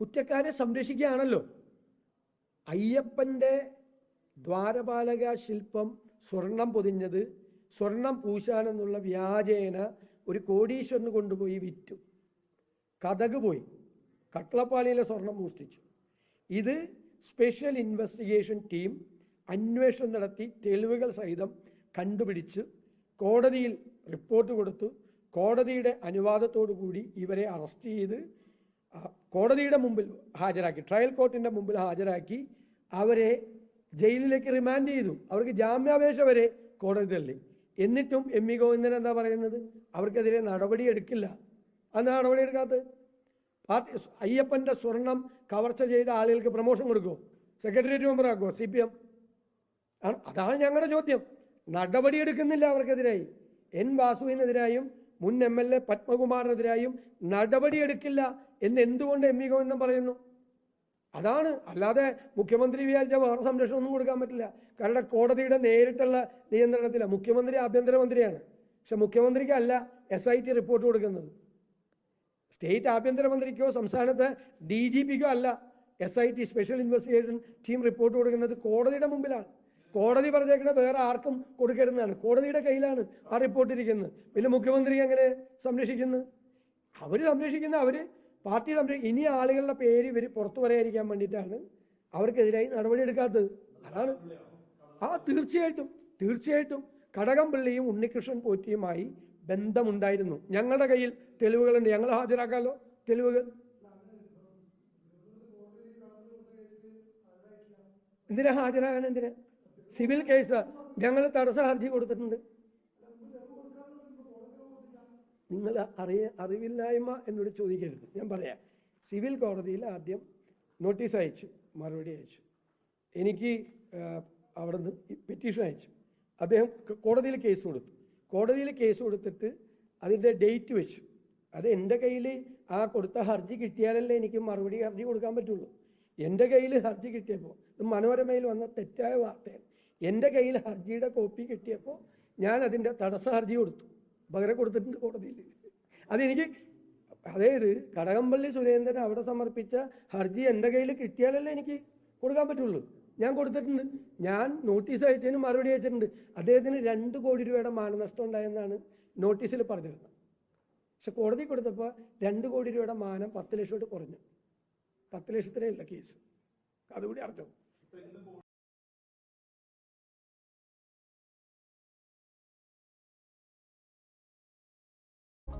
കുറ്റക്കാരെ സംരക്ഷിക്കുകയാണല്ലോ. അയ്യപ്പന്റെ ദ്വാരപാലക ശില്പം സ്വർണം പൊതിഞ്ഞത് സ്വർണം പൂശാനെന്നുള്ള വ്യാജേന ഒരു കോടീശ്വരന് കൊണ്ടുപോയി വിറ്റു. കഥക് പോയി. കട്ടളപ്പാളിയിലെ സ്വർണം മോഷ്ടിച്ചു. ഇത് സ്പെഷ്യൽ ഇൻവെസ്റ്റിഗേഷൻ ടീം അന്വേഷണം നടത്തി തെളിവുകൾ സഹിതം കണ്ടുപിടിച്ച് കോടതിയിൽ റിപ്പോർട്ട് കൊടുത്തു. കോടതിയുടെ അനുവാദത്തോടു കൂടി ഇവരെ അറസ്റ്റ് ചെയ്ത് കോടതിയുടെ മുമ്പിൽ ഹാജരാക്കി ട്രയൽ കോർട്ടിന്റെ മുമ്പിൽ ഹാജരാക്കി അവരെ ജയിലിലേക്ക് റിമാൻഡ് ചെയ്തു. അവർക്ക് ജാമ്യാപേക്ഷ വരെ കോടതി തള്ളി. എന്നിട്ടും എം ഇ ഗോവിന്ദൻ എന്താ പറയുന്നത്? അവർക്കെതിരെ നടപടി എടുക്കില്ല. അന്ന് നടപടി എടുക്കാത്തത്? പാർട്ടി അയ്യപ്പന്റെ സ്വർണം കവർച്ച ചെയ്ത ആളുകൾക്ക് പ്രൊമോഷൻ കൊടുക്കുമോ സെക്രട്ടേറിയറ്റ് മെമ്പർ ആക്കുമോ സി പി എം? അതാണ് ഞങ്ങളുടെ ചോദ്യം. നടപടി എടുക്കുന്നില്ല അവർക്കെതിരായി. എൻ വാസുവിനെതിരായും മുൻ എം എൽ എ പത്മകുമാറിനെതിരായും നടപടിയെടുക്കില്ല എന്ന് എന്തുകൊണ്ട് എം ഇ ഗോവിന്ദൻ പറയുന്നു? അതാണ്. അല്ലാതെ മുഖ്യമന്ത്രി വിചാരിച്ച വേറെ സംരക്ഷണം ഒന്നും കൊടുക്കാൻ പറ്റില്ല. കാരണം കോടതിയുടെ നേരിട്ടുള്ള നിയന്ത്രണത്തിലാണ് മുഖ്യമന്ത്രി ആഭ്യന്തരമന്ത്രിയാണ്. പക്ഷെ മുഖ്യമന്ത്രിക്ക് അല്ല എസ് ഐ ടി റിപ്പോർട്ട് കൊടുക്കുന്നത്. സ്റ്റേറ്റ് ആഭ്യന്തരമന്ത്രിക്കോ സംസ്ഥാനത്തെ ഡി ജി പിക്കോ അല്ല S I T special investigation team report കൊടുക്കുന്നത് കോടതിയുടെ മുമ്പിലാണ്. കോടതി പറഞ്ഞേക്കുന്നത് വേറെ ആർക്കും കൊടുക്കരുതെന്നാണ്. കോടതിയുടെ കയ്യിലാണ് ആ റിപ്പോർട്ട് ഇരിക്കുന്നത്. പിന്നെ മുഖ്യമന്ത്രി എങ്ങനെ സംരക്ഷിക്കുന്നു? അവർ സംരക്ഷിക്കുന്ന അവർ പാർട്ടി സംരക്ഷ ഇനി ആളുകളുടെ പേര് ഇവർ പുറത്തു പറയാതിരിക്കാൻ വേണ്ടിയിട്ടാണ് അവർക്കെതിരായി നടപടിയെടുക്കാത്തത് അതാണ്. ആ തീർച്ചയായിട്ടും തീർച്ചയായിട്ടും കടകംപള്ളിയും ഉണ്ണികൃഷ്ണൻ പോറ്റിയുമായി ബന്ധമുണ്ടായിരുന്നു. ഞങ്ങളുടെ കയ്യിൽ തെളിവുകളുണ്ട്. ഞങ്ങൾ ഹാജരാക്കാമല്ലോ തെളിവുകൾ. എന്തിനാ ഹാജരാകണം എന്തിനാ? സിവിൽ കേസ് ഞങ്ങൾ തടസ്സ ഹർജി കൊടുത്തിട്ടുണ്ട്. നിങ്ങൾ അറിയ അറിവില്ലായ്മ എന്നോട് ചോദിക്കരുത്. ഞാൻ പറയാം. സിവിൽ കോടതിയിൽ ആദ്യം നോട്ടീസ് അയച്ചു മറുപടി അയച്ചു. എനിക്ക് അവിടെ അവിടുന്ന് പെറ്റീഷൻ അയച്ചു. അദ്ദേഹം കോടതിയിൽ കേസ് കൊടുത്തു. കോടതിയിൽ കേസ് കൊടുത്തിട്ട് അതിന്റെ ഡേറ്റ് വെച്ചു. അത് എന്റെ കയ്യിൽ ആ കൊടുത്ത ഹർജി കിട്ടിയാലല്ലേ എനിക്ക് മറുപടി ഹർജി കൊടുക്കാൻ പറ്റുള്ളൂ. എന്റെ കയ്യിൽ ഹർജി കിട്ടിയപ്പോൾ ഇത് മനോരമയിൽ വന്ന തെറ്റായ വാർത്തയാണ്. എന്റെ കയ്യിൽ ഹർജിയുടെ കോപ്പി കിട്ടിയപ്പോൾ ഞാൻ അതിന്റെ തടസ്സ ഹർജി കൊടുത്തു. പകരം കൊടുത്തിട്ടുണ്ട് കോടതിയിൽ. അതെനിക്ക് അതായത് കടകംപള്ളി സുരേന്ദ്രൻ അവിടെ സമർപ്പിച്ച ഹർജി എന്റെ കയ്യിൽ കിട്ടിയാലല്ലേ എനിക്ക് കൊടുക്കാൻ പറ്റുള്ളൂ. ഞാൻ കൊടുത്തിട്ടുണ്ട്. ഞാൻ നോട്ടീസ് അയച്ചതിന് മറുപടി അയച്ചിട്ടുണ്ട്. അദ്ദേഹത്തിന് രണ്ട് കോടി രൂപയുടെ മാനനഷ്ടം ഉണ്ടായെന്നാണ് നോട്ടീസിൽ പറഞ്ഞിരുന്നത്. പക്ഷെ കോടതി കൊടുത്തപ്പോൾ രണ്ട് കോടി രൂപയുടെ മാനം പത്ത് കൊണ്ട് കുറഞ്ഞു. പത്ത് ലക്ഷത്തിനേ ഇല്ല കേസ്. അതുകൂടി അറിഞ്ഞു.